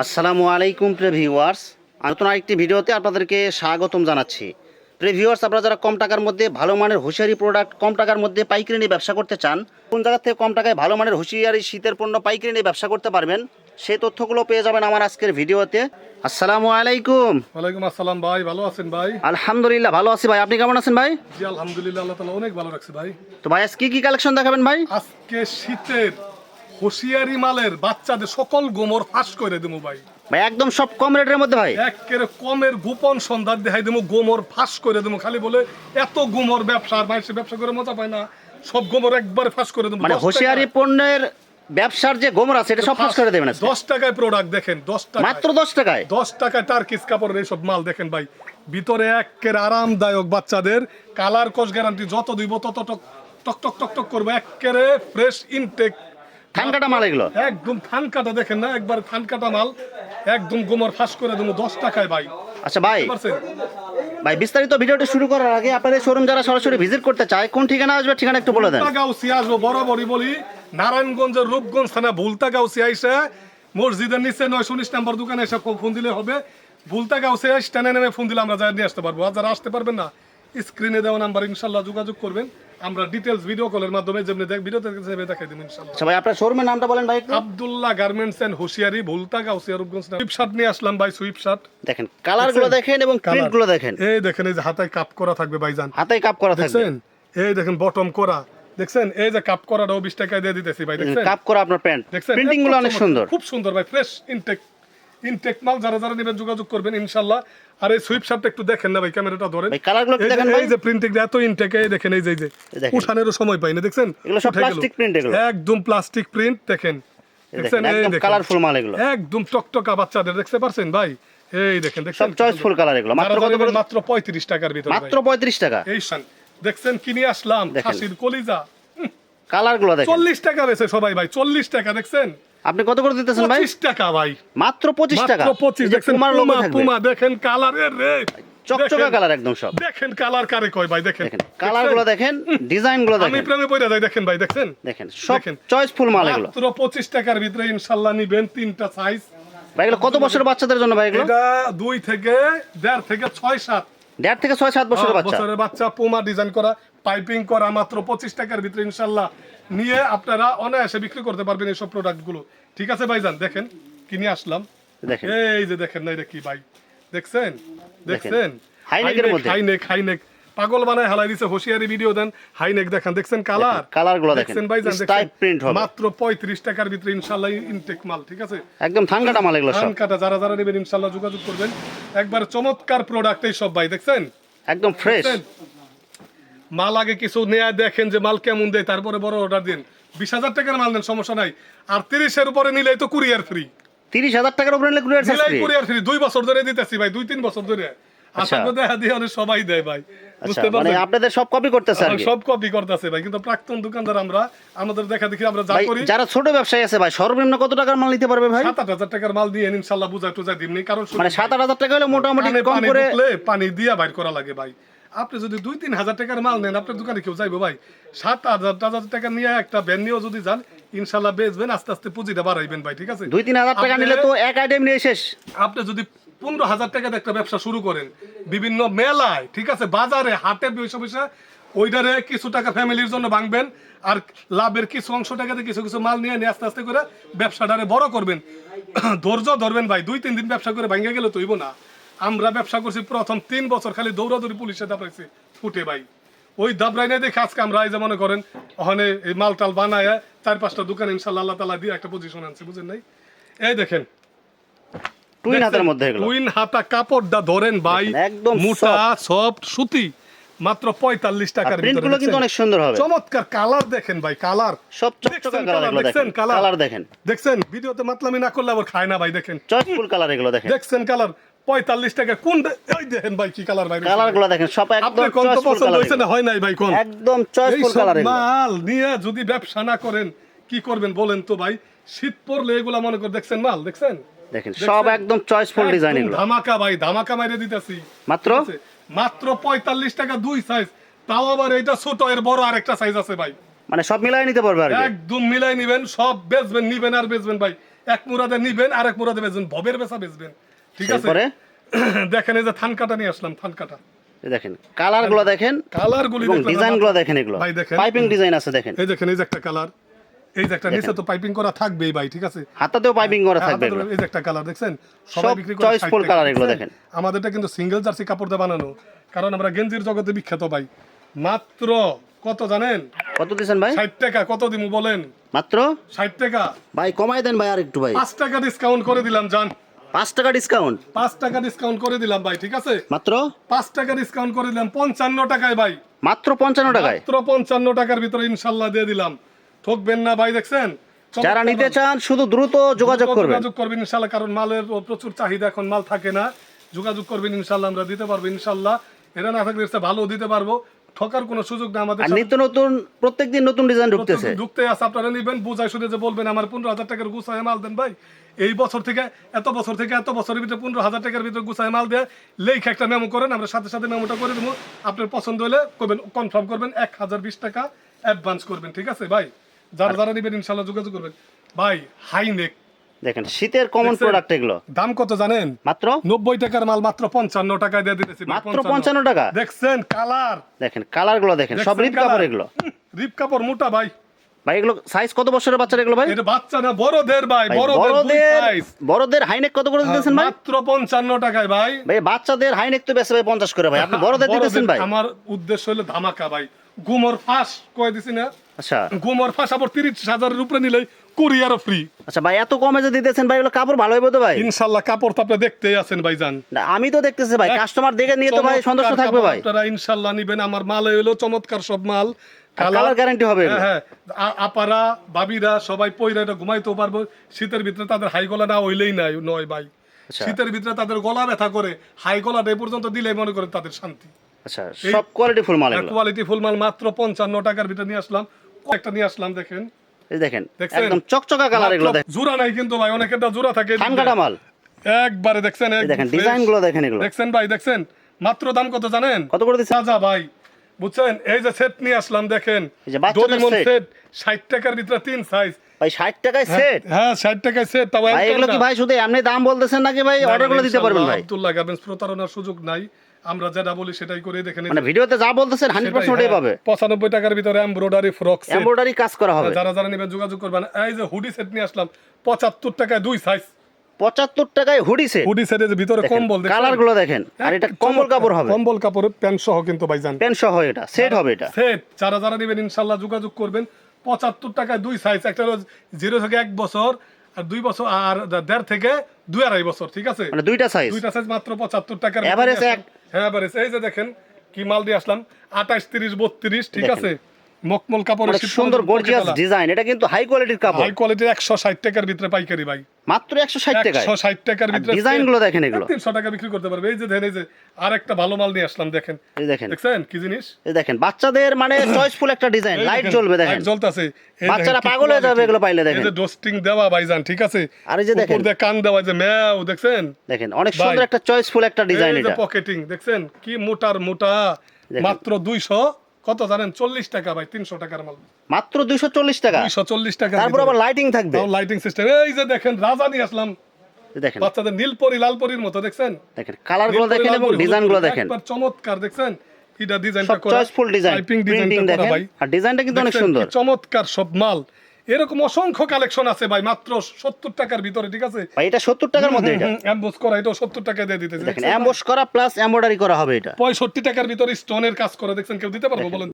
আসসালামু আলাইকুম প্রিয় ভিউয়ার্স নতুন আরেকটি ভিডিওতে আপনাদেরকে স্বাগতম জানাচ্ছি। প্রিয় ভিউয়ার্স আপনারা যারা কম টাকার মধ্যে ভালো মানের হুঁশিয়ারি প্রোডাক্ট কম টাকার মধ্যে পাইকারি নিয়ে ব্যবসা করতে চান কোন জায়গা থেকে কম টাকায় ভালো মানের হুঁশিয়ারি শীতের পণ্য পাইকারি নিয়ে ব্যবসা করতে পারবেন সেই তথ্যগুলো পেয়ে যাবেন আমার আজকের ভিডিওতে। আসসালামু আলাইকুম। ওয়ালাইকুম আসসালাম ভাই ভালো আছেন ভাই? আলহামদুলিল্লাহ ভালো আছি ভাই। আপনি কেমন আছেন ভাই? জি আলহামদুলিল্লাহ আল্লাহ তালা অনেক ভালো রাখছে ভাই। তো ভাই আজ কি কি কালেকশন দেখাবেন ভাই? আজকে শীতের হুঁশিয়ারি মালের বাচ্চাদের সকল গোমর ফাঁস করে দেবো ভাই। ভাই একদম সব কম রেটের মধ্যে ভাই। একের কমের গোপন সন্ধান দেখাই দেবো গোমর ফাঁস করে দেবো। খালি বলে এত গোমর ব্যবসা আর মানুষের ব্যবসা করে মজা পায় না। সব গোমর একবার ফাঁস করে দেবো মানে হুঁশিয়ারি পণ্যের ব্যবসার যে গোমর আছে এটা সব ফাঁস করে দেবেন দশ টাকায় প্রোডাক্ট দেখেন দশ টাকা মাত্র দশ টাকায়? দশ টাকায় তার টার্কিস কাপড়ের এইসব মাল দেখেন ভাই। ভিতরে একের আরামদায়ক বাচ্চাদের কালার কোষ গ্যারান্টি যত দিব তত টক টক টক টক টক করবে। একেরে ফ্রেশ ইনটেক ঠান্ডাটা মাল এগুলো? একদম থান কাটা দেখেন না একবার থান কাটা মাল একদম গোমর ফাঁস করে দেবো দশ টাকায় ভাই। আচ্ছা ভাই। ভাই বিস্তারিত ভিডিওটি শুরু করার আগে আপনাদের শোরুম যারা সরাসরি ভিজিট করতে চায় কোন ঠিকানা আসবে ঠিকানা একটু বলে দেন। ভুলতাগাউসি আসব বরাবরই বলি নারায়ণগঞ্জের রূপগঞ্জ থানা ভুলতাগাউসি আইসে মসজিদের নিচে নয় উনিশ নাম্বার দোকানে এসে ফোন দিলে হবে। ভুলতাগাউসি স্ট্যান্ডে নেমে ফোন দিলে আমরা যাই নিয়ে আসতে পারব। আর যারা আসতে পারবেন না? স্ক্রিনে দেওয়া নাম্বার ইনশাল্লাহ যোগাযোগ করবেন। আমরা ডিটেলস ভিডিও কলের মাধ্যমে যেমনি দেখ ভিডিও থেকে দেখাই দেবেন ইনশাল্লাহ। আচ্ছা ভাই আপনার শোরুমের নামটা বলেন ভাই একটু। আব্দুল্লাহ গার্মেন্টস এন্ড হুশিয়ারি ভুলতাগাউসি রূপগঞ্জ সুইপ শার্ট নিয়ে আসলাম ভাই সুইপ শার্ট দেখেন কালারগুলো দেখেন এবং প্রিন্টগুলো দেখেন। এই দেখেন এই যে হাতায় কাপ করা থাকবে ভাইজান হাতেই কাপ করা থাকবে। দেখছেন? এই দেখেন বটম করা। দেখছেন? এই যে কাপ করাটাও বিশ টাকায় দিয়ে দিতেছি ভাই দেখছেন? কাপ করা আপনার প্যান্ট দেখছেন? প্রিন্টিংগুলো অনেক সুন্দর। খুব সুন্দর ভাই ফ্রেশ ইনটেক ইনটেক মাল যারা যারা নেবেন যোগাযোগ করবেন ইনশাল্লাহ আর এই সুইপ শার্টটা একটু দেখেন না ভাই ক্যামেরাটা ধরেন। এই যে- দেখেন ভাই। এই যে প্রিন্টিং এত ইনটেক এই দেখেন এই যে এই যে উঠানেরও সময় পাই না দেখছেন? এগুলো সব উঠে গেল। এগুলো। একদম প্লাস্টিক প্রিন্ট দেখেন। দেখছেন দেখেন, এই একদম দেখেন। কালারফুল মাল এগুলো। একদম টকটকা বাচ্চাদের দেখতে পারছেন ভাই? এই দেখেন সব দেখছেন চয়েসফুল কালার এগুলো মাত্র কত করে? মাত্র পঁয়ত্রিশ টাকার ভিতরে মাত্র পঁয়ত্রিশ টাকা। এই শান দেখছেন? কিনে আসলাম। খাসির কলিজা। কালারগুলো দেখেন। চল্লিশ টাকা বেছে সবাই ভাই চল্লিশ টাকা দেখছেন? আপনি কত করে দিতেছেন ভাই? পঁচিশ টাকা ভাই। মাত্র পঁচিশ টাকা। মাত্র পঁচিশ। এই যে দেখছেন পুমার লোগো থাকবে। পুমা দেখেন কালারের রে। চকচকা কালার একদম সব। দেখেন কালার কারে কয় ভাই দেখেন। দেখেন কালারগুলো দেখেন ডিজাইনগুলো আমি দেখেন। আমি প্রেমে পড়ে যাই দেখেন ভাই দেখেন দেখেন সব দেখেন। চয়েসফুল মাল এগুলো। মাত্র পঁচিশ টাকার ভিতরে ইনশাল্লাহ নিবেন তিনটা সাইজ ভাই এগুলো কত বছর বাচ্চাদের জন্য ভাই এগুলো? এটা দুই থেকে দেড় থেকে ছয় সাত। দেড় থেকে ছয় সাত বছরের বাচ্চা। বছরের বাচ্চা পুমা ডিজাইন করা। পাইপিং করা মাত্র পঁচিশ টাকার ভিতরে ইনশাল্লাহ নিয়ে আপনারা অনায়াসে বিক্রি করতে পারবেন এইসব প্রোডাক্টগুলো। ঠিক আছে ভাইজান? দেখেন কিনে আসলাম? এই যে দেখেন না এটা কি ভাই? দেখছেন? দেখছেন? হাইনেক হাইনেক পাগল বানায় হালাই দিছে হোশিয়ারি ভিডিও দেন। হাইনেক দেখেন দেখছেন কালার কালারগুলো দেখেন। দেখছেন ভাইজান স্টাইপ দেখছেন? প্রিন্ট হবে। মাত্র পঁয়ত্রিশ টাকার ভিতরে ইনশাল্লাহ ইনটেক মাল ঠিক আছে? একদম থানকাটা মাল এগুলো সব। ধান কাটা যারা যারা নেবেন ইনশাল্লাহ যোগাযোগ করবেন। একবার চমৎকার প্রোডাক্ট এই সব ভাই দেখছেন? একদম ফ্রেশ? মাল আগে কিছু নেয়া দেখেন যে মাল কেমন দেয় তারপরে বড় অর্ডার দিন। বিশ হাজার টাকার মাল নেন সমস্যা নাই। আর তিরিশের উপরে নিলেই তো কুরিয়ার ফ্রি তিরিশ হাজার টাকার উপরে নিলে কুরিয়ার ফ্রি কুরিয়ার ফ্রি দুই বছর ধরে দিতেছি ভাই দুই তিন বছর ধরে। আচ্ছা। আশা দেখা দিয়ে অনেক সবাই দেয় ভাই। আচ্ছা বুঝতে মানে পারছেন? আপনাদের সব কপি করতেছে সব কপি করতেছে ভাই কিন্তু প্রাক্তন দোকানদার আমরা আমাদের দেখা দেখি আমরা যা করি। যারা ছোট ব্যবসায়ী আছে ভাই সর্বনিম্ন কত টাকার মাল নিতে পারবে ভাই? টাকার মাল দিয়ে দিমনি কারণ মানে টাকা হলে মোটামুটি কম করে পানি দিয়া বাইর করা লাগে ভাই। আপনি যদি দুই তিন হাজার টাকার মাল নেন আপনার দোকানে কেউ যাইবো ভাই। সাত হাজার হাজার টাকা নিয়ে একটা ভ্যান নিয়েও যদি যান ইনশাল্লাহ বেচবেন আস্তে আস্তে পুঁজিটা বাড়াইবেন ভাই ঠিক আছে? দুই তিন হাজার টাকা নিলে তো এক আইটেম নিয়ে শেষ। আপনি যদি পনেরো হাজার টাকাতে একটা ব্যবসা শুরু করেন বিভিন্ন মেলায় ঠিক আছে বাজারে হাটে বসে বসে ওইটারে কিছু টাকা ফ্যামিলির জন্য ভাঙবেন আর লাভের কিছু অংশ টাকাতে কিছু কিছু মাল নিয়ে নিয়ে আস্তে আস্তে করে ব্যবসাটারে বড় করবেন। ধৈর্য ধরবেন ভাই দুই তিন দিন ব্যবসা করে ভাঙে গেলে তৈব না। আমরা ব্যবসা করছি প্রথম তিন বছর খালি দৌড়াদৌড়ি পুলিশে দাবড়াইছি ফুটে ভাই। ওই দাবরাই না দেখে আজকে আমরা এই যে মনে করেন ওখানে এই মাল টাল বানায় চার পাঁচটা দোকান ইনশাল্লাহ আল্লাহ তালা দিয়ে একটা পজিশন আনছে বুঝেন নাই? এই দেখেন। টুইন হাতের মধ্যে টুইন হাতা কাপড়টা ধরেন ভাই একদম মোটা সফট সুতি মাত্র পঁয়তাল্লিশ টাকার প্রিন্ট কিন্তু অনেক সুন্দর হবে। চমৎকার কালার দেখেন ভাই কালার সব চকচকা কালার দেখেন। কালার কালার দেখেন। দেখছেন? ভিডিওতে মাতলামি না করলে আবার খায় না ভাই দেখেন। কালার এগুলো দেখেন। দেখছেন কালার পঁয়তাল্লিশ টাকা। কোন ওই দেখেন ভাই কি কালার ভাই কালারগুলো দেখেন সব একদম কোন তো পছন্দ হয়েছে না হয় নাই ভাই কোন? একদম চয়েসফুল কালার মাল নিয়ে যদি ব্যবসা না করেন কি করবেন বলেন তো ভাই? শীত পড়লে এগুলা মনে করে দেখছেন মাল দেখছেন? দেখেন সব একদম চয়েসফুল ডিজাইন এগুলো। ধামাকা ভাই ধামাকা মাইরে দিতেছি। মাত্র? মাত্র পঁয়তাল্লিশ টাকা দুই সাইজ তাও আবার এটা ছোট এর বড় আরেকটা সাইজ আছে ভাই। মানে সব মিলাই নিতে পারবে আর একদম মিলাই নিবেন সব বেচবেন নিবেন আর বেচবেন ভাই। এক মুরাদে নিবেন আর এক মুরাদে বেচবেন ভবের বেচা বেচবেন। ঠিক আছে? দেখেন এই যে থান কাটা নিয়ে আসলাম থান কাটা। দেখেন কালারগুলো দেখেন কালার গুলি ডিজাইনগুলো দেখেন এগুলো। ভাই দেখেন। পাইপিং ডিজাইন আছে দেখেন। এই দেখেন এই যে একটা কালার। এই যে একটা নিচে তো পাইপিং করা থাকবেই ভাই ঠিক আছে? হাতাতেও পাইপিং করা হ্যাঁ, থাকবে এই যে একটা কালার দেখছেন? সবাই বিক্রি করে 60 টাকা, এগুলো? দেখেন। আমাদেরটা কিন্তু সিঙ্গেল জার্সি কাপড় দিয়ে বানানো। কারণ আমরা গেঞ্জির জগতে বিখ্যাত ভাই। মাত্র কত জানেন? কত দিচ্ছেন ভাই? ষাট টাকা কত দিমু বলেন? মাত্র? ষাট টাকা। ভাই কমাই দেন ভাই আর একটু ভাই। পাঁচ টাকা ডিসকাউন্ট করে দিলাম জান পাঁচ টাকা ডিসকাউন্ট পাঁচ টাকা ডিসকাউন্ট করে দিলাম ভাই ঠিক আছে? মাত্র? পাঁচ টাকা ডিসকাউন্ট করে দিলাম পঞ্চান্ন টাকায় ভাই। মাত্র পঞ্চান্ন টাকায়? মাত্র পঞ্চান্ন টাকার ভিতরে ইনশাল্লাহ দিয়ে দিলাম। ঠকবেন না ভাই দেখছেন? যারা নিতে চান শুধু দ্রুত যোগাযোগ করবেন যোগাযোগ করবেন। ইনশাল্লাহ কারণ মালের প্রচুর চাহিদা এখন মাল থাকে না। যোগাযোগ করবেন ইনশাল্লাহ আমরা দিতে পারব ইনশাল্লাহ। এরা না থাকলে ভালো দিতে পারব। ঠকার কোনো সুযোগ না আমাদের নিত্য নতুন প্রত্যেকদিন নতুন ডিজাইন ঢুকতেছে। ঢুকতে আছে আপনারা নিবেন বুঝাই শুনে যে বলবেন আমার পনেরো হাজার টাকার গুছায় মাল দেন ভাই। এই বছর থেকে এত বছর থেকে এত বছরের ভিতরে পনেরো হাজার টাকার ভিতরে গুছায় মাল দেয় লেখ একটা মেমো করেন আমরা সাথে সাথে মেমোটা করে দেবো। আপনার পছন্দ হলে করবেন কনফার্ম করবেন এক হাজার বিশ টাকা অ্যাডভান্স করবেন ঠিক আছে ভাই? যারা যারা নিবেন ইনশাল্লাহ যোগাযোগ করবেন। ভাই হাই নেক দেখেন শীতের কমন? প্রোডাক্ট এগুলো। দাম কত জানেন? মাত্র? নব্বই টাকার মাল মাত্র পঞ্চান্ন টাকায় দিয়ে দিতেছি মাত্র পঞ্চান্ন। টাকা? দেখছেন? কালার। দেখেন কালারগুলো দেখেন সব রিপ কাপড় এগুলো। রিপ কাপড় মোটা ভাই। ভাই এগুলো সাইজ কত বছরের বাচ্চার এগুলো ভাই? এটা বাচ্চা না বড়দের ভাই বড়দের বড়দের হাইনেক কত করে দিতেছেন ভাই? মাত্র পঞ্চান্ন টাকায় ভাই। ভাই বাচ্চাদের হাইনেক তো ভাই পঞ্চাশ করে ভাই। আপনি বড়দের দিতেছেন ভাই? আমার উদ্দেশ্য হলো ধামাকা ভাই। গুমর ফাঁস কয়ে দিছি না। আচ্ছা। গুমর ফাঁস আবার হাজারের উপরে নিলে কুরিয়ারও ফ্রি আচ্ছা ভাই এত কমে যে দিতেছেন ভাই এগুলো কাপড় ভালো তো ভাই? ইনশাল্লাহ কাপড় তো আপনি দেখতেই আছেন ভাই যান না, আমি তো দেখতেছি ভাই কাস্টমার দেখে নিয়ে তো ভাই সন্তুষ্ট থাকবে ভাই। আপনারা ইনশাল্লাহ নিবেন। আমার মাল হলো চমৎকার সব মাল। কালার গ্যারান্টি হবে হ্যাঁ হ্যাঁ। আপারা বাবিরা সবাই পইরা এটা ঘুমাইতেও পারব। শীতের ভিতরে তাদের হাই গলা না হইলেই নাই নয় ভাই। আচ্ছা। শীতের ভিতরে তাদের গলা ব্যথা করে হাই গলাটা এই পর্যন্ত দিলে মনে করেন তাদের শান্তি। আচ্ছা সব কোয়ালিটি ফুল মাল কোয়ালিটি ফুল মাল মাত্র পঞ্চান্ন টাকার ভিতরে নিয়ে আসলাম। একটা নিয়ে আসলাম দেখেন। এই দেখেন? একদম চকচকা কালার এগুলো দেখেন। জোড়া নাই কিন্তু ভাই অনেকের জোড়া থাকে। ধান কাটা মাল। একবারে দেখছেন দেখেন ডিজাইনগুলো দেখেন এগুলো। দেখছেন ভাই দেখছেন? মাত্র দাম কত জানেন? কত করে দিচ্ছেন? ভাই। বুঝছেন? এই যে সেট নিয়ে আসলাম দেখেন। ডোরিমন সেট ষাট টাকার ভিতরে তিন সাইজ ভাই ষাট টাকায় সেট হ্যাঁ ষাট টাকায় সেট তাও এগুলো কি ভাই শুধু এমনি দাম বলতেছেন নাকি ভাই? দিতে পারবেন ভাই? আব্দুল্লাহ গার্মেন্টস প্রতারণার সুযোগ নাই। আমরা যেটা বলি সেটাই করে দেখেন মানে ভিডিওতে যা বলতেছেন হান্ড্রেড পার্সেন্ট ওটাই পাবে। পঁচানব্বই টাকার ভিতরে এমব্রয়ডারি ফ্রক সেট এমব্রয়ডারি কাজ করা হবে। যারা যারা নেবেন যোগাযোগ করবেন। এই যে হুডি সেট নিয়ে আসলাম পঁচাত্তর টাকায় দুই সাইজ পঁচাত্তর টাকায় হুডি সেট হুডি সেটের যে ভিতরে কম্বল কালারগুলো দেখেন। আর এটা কম্বল কাপড় হবে। কম্বল কাপড় প্যান্ট সহ কিন্তু ভাইজান। প্যান্ট সহ এটা সেট হবে এটা। সেট যারা যারা নেবেন ইনশাল্লাহ যোগাযোগ করবেন। পঁচাত্তর টাকায় দুই সাইজ একটা হলো জিরো থেকে এক বছর আর দুই বছর আর দেড় থেকে দুই আড়াই বছর ঠিক আছে? মানে দুইটা সাইজ দুইটা সাইজ মাত্র পঁচাত্তর টাকার ভিতরে এক। হ্যাঁ এভারেজ এই যে দেখেন কি মাল দিয়ে আসলাম? আঠাশ তিরিশ বত্রিশ ঠিক আছে? মকমল কাপড় সুন্দর গর্জিয়াস ডিজাইন এটা কিন্তু হাই কোয়ালিটির কাপড়। হাই কোয়ালিটির একশো ষাট টাকার ভিতরে পাইকারি ভাই। মাত্র একশো ষাট টাকায়? একশো ষাট টাকার ভিতরে ডিজাইনগুলো দেখেন এগুলো। তিনশো টাকা বিক্রি করতে পারবে। এই যে দেখেন এই যে আর একটা ভালো মাল নিয়ে আসলাম দেখেন। এই দেখেন। দেখছেন কি জিনিস? এই দেখেন বাচ্চাদের মানে চয়েসফুল একটা ডিজাইন লাইট জ্বলবে দেখেন। লাইট জ্বলতেছে। বাচ্চারা পাগল হয়ে যাবে। এগুলো পাইলে দেখেন। এই যে ডোস্টিং দেওয়া ভাইজান ঠিক আছে? আর এই যে দেখেন। উপর দিয়ে কান দেওয়া যে ম্যাও দেখছেন? দেখেন অনেক সুন্দর একটা চয়েসফুল একটা ডিজাইন এটা। পকেটিং দেখছেন? কি মোটার মোটা। মাত্র দুইশো কত জানেন? চল্লিশ টাকা ভাই তিনশো টাকার মাল। মাত্র দুইশো চল্লিশ টাকা? দুইশো চল্লিশ টাকা তারপর আবার লাইটিং থাকবে। লাইটিং সিস্টেম এই যে দেখেন রাজা নিয়ে আসলাম দেখেন। বাচ্চাদের নীলপরি লালপরির মতো দেখছেন? দেখেন কালারগুলো দেখেন এবং লালপরি, ডিজাইনগুলো দেখেন। একবার চমৎকার দেখছেন? এটা ডিজাইনটা করা চয়েসফুল ডিজাইন প্রিন্টিং ডিজাইনটা দেখেন। ভাই। আর ডিজাইনটা কিন্তু অনেক সুন্দর। চমৎকার সব মাল। এরকম অসংখ্য কালেকশন আছে ভাই মাত্র সত্তর টাকার ভিতরে ঠিক আছে? ভাই এটা সত্তর টাকার মধ্যে এটা? অ্যাম্বোস করা এটা সত্তর টাকা দিয়ে দিতেছে দেখেন অ্যাম্বস করা প্লাস এমব্রয়ডারি করা হবে এটা। পঁয়ষট্টি টাকার ভিতরে স্টোনের কাজ করা দেখছেন কেউ দিতে পারব বলেন